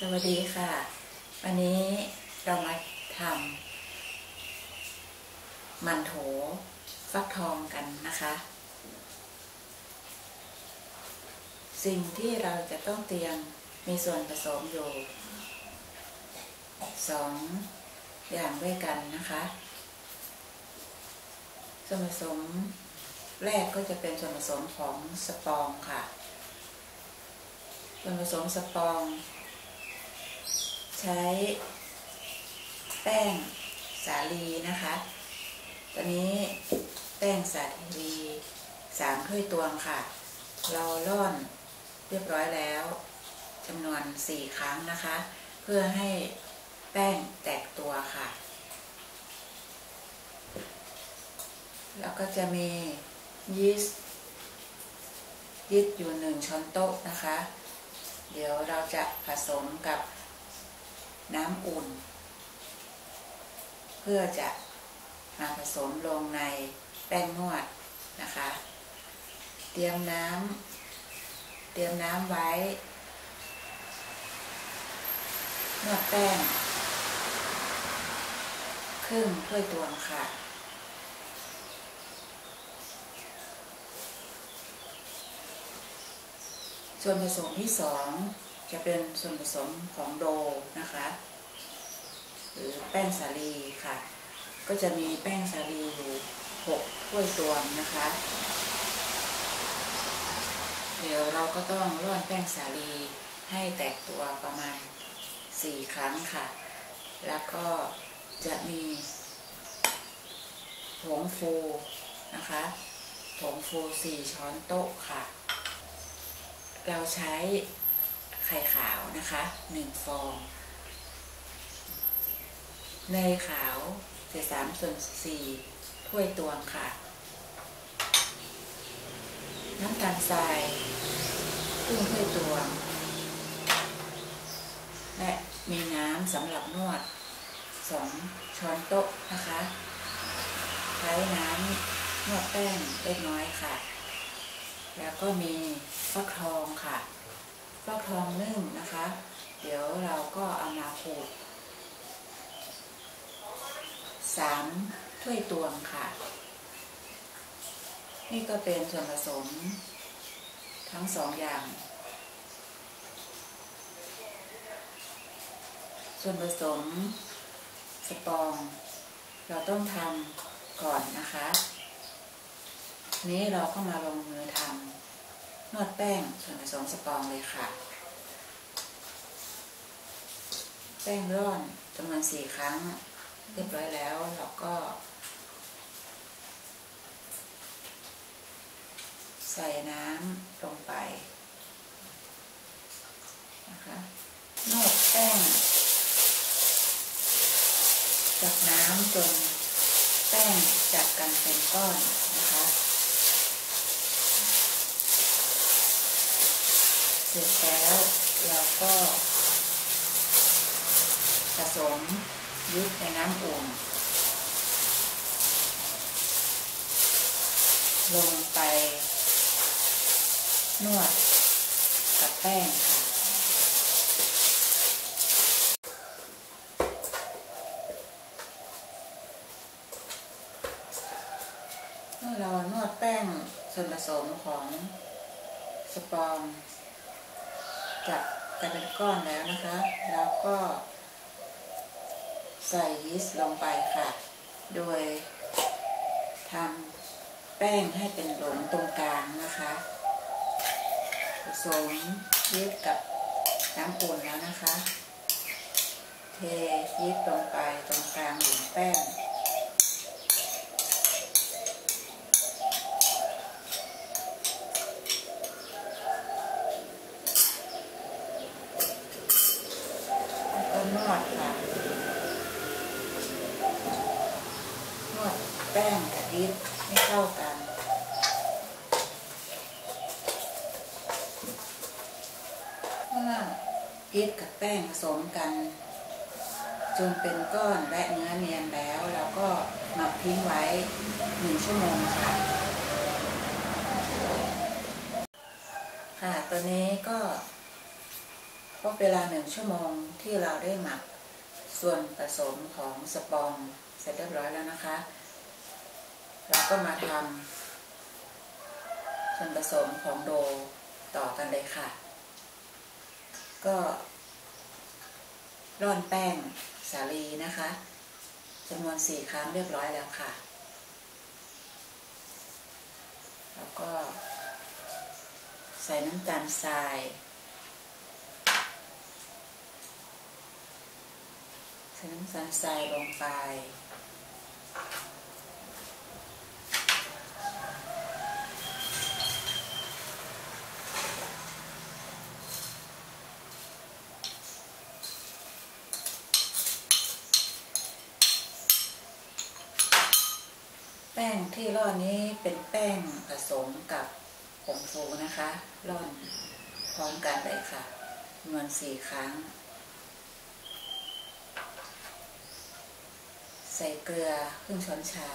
สวัสดีค่ะ วันนี้เรามาทำมันโถฟักทองกันนะคะ สิ่งที่เราจะต้องเตรียมมีส่วนผสมอยู่สองอย่างด้วยกันนะคะ ส่วนผสมแรกก็จะเป็นส่วนผสมของสปองค่ะ ส่วนผสมสปอง ใช้แป้งสาลีนะคะ ตอนนี้แป้งสาลีสามถ้วยตวงค่ะ เราล่อนเรียบร้อยแล้วจำนวนสี่ครั้งนะคะ เพื่อให้แป้งแตกตัวค่ะ แล้วก็จะมียีสต์ยีสต์อยู่หนึ่งช้อนโต๊ะนะคะ เดี๋ยวเราจะผสมกับ น้ำอุ่น เพื่อจะมาผสมลงในแป้งนวดนะคะ เตรียมน้ำเตรียมน้ำไว้นวดแป้งครึ่งถ้วยตวงค่ะ ส่วนผสมที่สอง จะเป็นส่วนผสมของโดนะคะหรือแป้งสาลีค่ะ ก็จะมีแป้งสาลีอยู่หกถ้วยตวงนะคะ เดี๋ยวเราก็ต้องร่อนแป้งสาลีให้แตกตัวประมาณสี่ครั้งค่ะ แล้วก็จะมีผงฟูนะคะผงฟูสี่ช้อนโต๊ะค่ะ เราใช้ ไข่ขาวนะคะหนึ่งฟองเนยขาวเศษสามส่วนสี่ถ้วยตวงค่ะ น้ำตาลทรายครึ่งถ้วยตวง และมีน้ำสำหรับนวดสองช้อนโต๊ะนะคะ ใช้น้ำนวดแป้งเล็กน้อยค่ะ แล้วก็มีฟักทองค่ะ ฟักทองนึ่งนะคะ เดี๋ยวเราก็เอามาขูดสามถ้วยตวงค่ะ นี่ก็เป็นส่วนผสมทั้งสองอย่าง ส่วนผสมสปอง เราต้องทำก่อนนะคะ นี้เราก็มาลงมือทำ นวดแป้งส่วนผสมสปองเลยค่ะ แป้งร่อนจำนวนสี่ครั้ง เรียบร้อยแล้วเราก็ ใส่น้ำลงไปนะคะนวดแป้งจากน้ำจนแป้งจัดกันเป็นก้อนนะคะ เส ร็จแล้วเราก็ผสมยุบในน้ำอุ่นลงไป นวดกับแป้งค่ะเมื่อเรานวดแป้งส่วนผสมของสปอง จับกันเป็นก้อนแล้วนะคะ แล้วก็ใส่ยีสต์ลงไปค่ะ โดยทำแป้งให้เป็นหลงตรงกลางนะคะ ผสมยีสต์กับน้ำปูนแล้วนะคะ เทยีสต์ลงไปตรงกลางหลุมแป้ง แล้วก็นวดค่ะ นวด แป้งกับยีสต์ให้เข้ากัน เมื่อยีสต์กับแป้งผสมกัน จนเป็นก้อนและเนื้อเนียนแล้วเราก็หมักทิ้งไว้หนึ่งชั่วโมงค่ะ ค่ะตัวนี้ก็ครบเวลาหนึ่งชั่วโมงที่เราได้หมักส่วนผสมของสปองเสร็จเรียบร้อยแล้วนะคะ เราก็มาทำส่วนผสมของโดต่อกันเลยค่ะ ก็ร่อนแป้งสาลีนะคะจำนวนสี่ครั้งเรียบร้อยแล้วค่ะ แล้วก็ ใส่น้ำตาลทรายใส่น้ำตาลทรายลงไป งที่ร่อนนี้เป็นแป้งผสมกับผงฟูนะคะร่อนพร้อมกันเลยค่ะจำนวนสี่ครั้ง ใส่เกลือครึ่งช้อนชา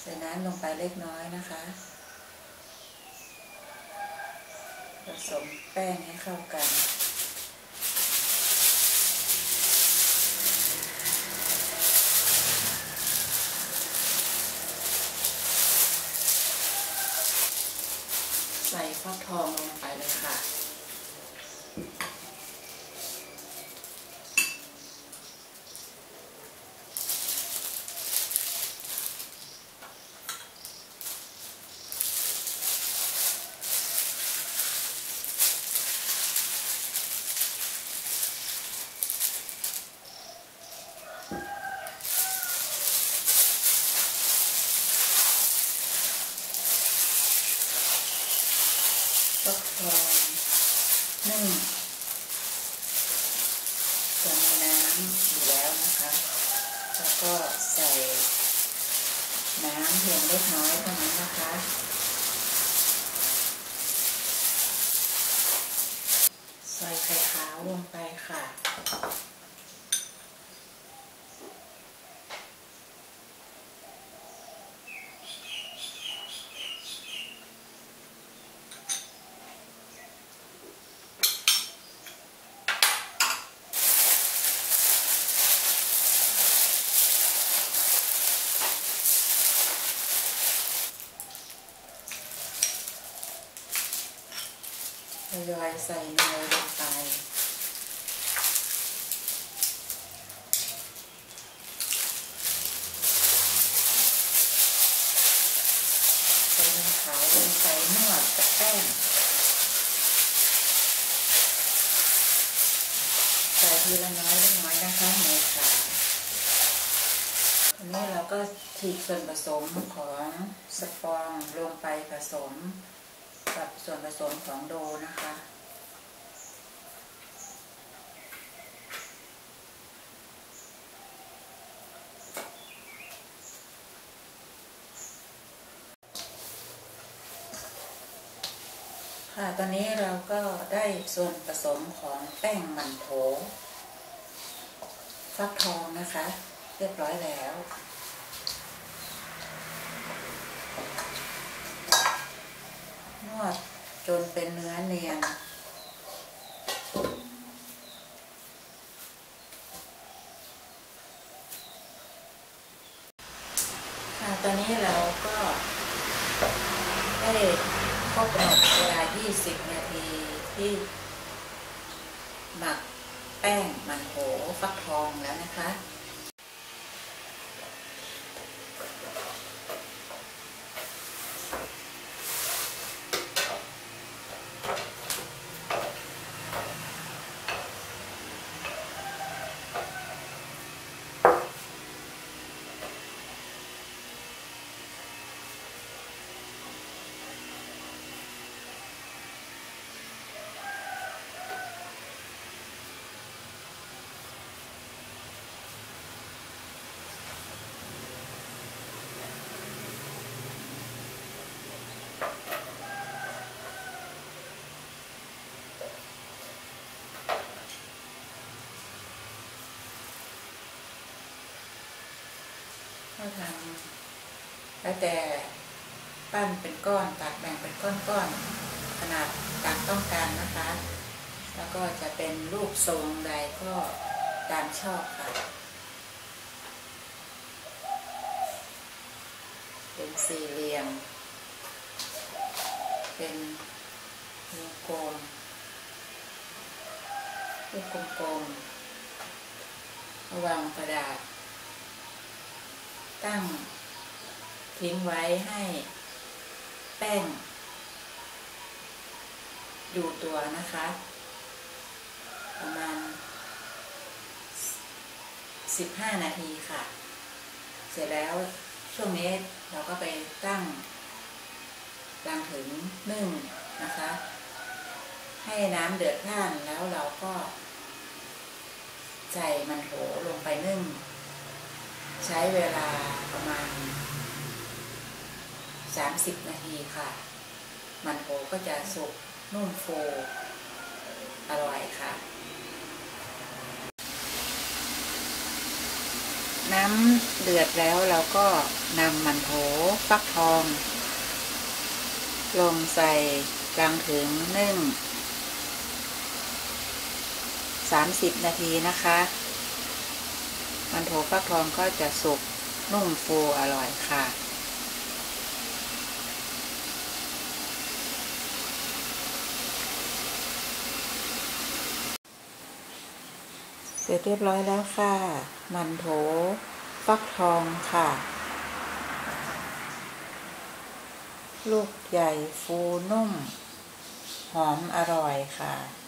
ใส่น้ำลงไปเล็กน้อยนะคะ ผสมแป้งให้เข้ากัน ใส่ ฟักทองลงไปเลยค่ะ ฟักทองนึ่งจะมีน้ำ อยู่แล้วนะคะ แล้วก็ใส่น้ำเพียงเล็กน้อยเท่านั้นนะคะ ใส่ไข่ขาวลงไปค่ะ ทยอยใส่เนยลงไปใส่น้ำขาวลงไปนวดกับแป้งใส่ทีละน้อยเล็กน้อยนะคะเนยขาวอันนี้เราก็ฉีกส่วนผสมของสปองลงไปผสม กับส่วนผสมของโดนะคะ ค่ะ ตอนนี้เราก็ได้ส่วนผสมของแป้งมันโถฟักทองนะคะ เรียบร้อยแล้ว วดจนเป็นเนื้อเนียน ค่ะ ตอนนี้เราก็ได้ครบกำหนดเวลา 20 นาทีที่หมักแป้งมันโถฟักทองแล้วนะคะ ก็ทำแล้วแต่ปั้นเป็นก้อนตัดแบ่งเป็นก้อนๆขนาดตามต้องการนะคะ แล้วก็จะเป็นรูปทรงใดก็ตามชอบค่ะ เป็นสี่เหลี่ยม เป็นวงกลมลูกกลมๆวางกระดาษ ตั้ง ทิ้งไว้ให้ แป้ง อยู่ตัวนะคะ ประมาณ 15 นาทีค่ะ เสร็จแล้วช่วงนี้เราก็ไปตั้งรังถึงนึ่งนะคะ ให้น้ำเดือดพล่านแล้วเราก็ ใส่มันโถลงไปนึ่ง ใช้เวลาประมาณ 30 นาทีค่ะ มันโถก็จะสุกนุ่มฟูอร่อยค่ะ น้ำเดือดแล้วเราก็นำมันโถฟักทอง ลงใส่กลางถึงนึ่ง 30 นาทีนะคะ มันโถฟักทองก็จะสุกนุ่มฟูอร่อยค่ะ เสร็จเรียบร้อยแล้วค่ะ มันโถฟักทองค่ะ ลูกใหญ่ฟูนุ่ม หอมอร่อยค่ะ